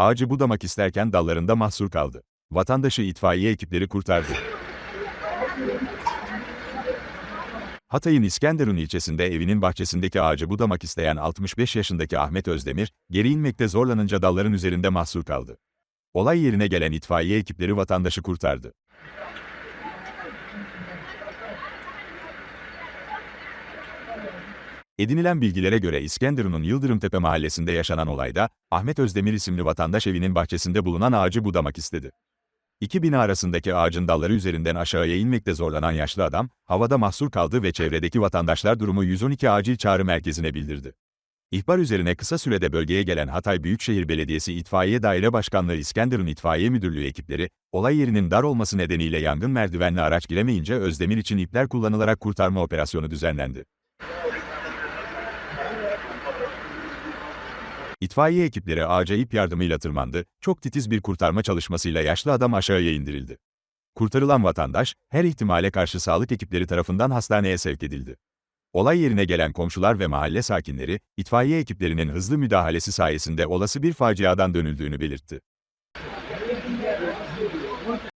Ağacı budamak isterken dallarında mahsur kaldı. Vatandaşı itfaiye ekipleri kurtardı. Hatay'ın İskenderun ilçesinde evinin bahçesindeki ağacı budamak isteyen 65 yaşındaki Ahmet Özdemir, geri inmekte zorlanınca dalların üzerinde mahsur kaldı. Olay yerine gelen itfaiye ekipleri vatandaşı kurtardı. Edinilen bilgilere göre İskenderun'un Yıldırımtepe mahallesinde yaşanan olayda, Ahmet Özdemir isimli vatandaş evinin bahçesinde bulunan ağacı budamak istedi. İki bina arasındaki ağacın dalları üzerinden aşağıya inmekte zorlanan yaşlı adam, havada mahsur kaldı ve çevredeki vatandaşlar durumu 112 acil çağrı merkezine bildirdi. İhbar üzerine kısa sürede bölgeye gelen Hatay Büyükşehir Belediyesi İtfaiye Daire Başkanlığı İskenderun İtfaiye Müdürlüğü ekipleri, olay yerinin dar olması nedeniyle yangın merdivenli araç giremeyince Özdemir için ipler kullanılarak kurtarma operasyonu düzenlendi. İtfaiye ekipleri ağaca ip yardımıyla tırmandı, çok titiz bir kurtarma çalışmasıyla yaşlı adam aşağıya indirildi. Kurtarılan vatandaş, her ihtimale karşı sağlık ekipleri tarafından hastaneye sevk edildi. Olay yerine gelen komşular ve mahalle sakinleri, itfaiye ekiplerinin hızlı müdahalesi sayesinde olası bir faciadan dönüldüğünü belirtti.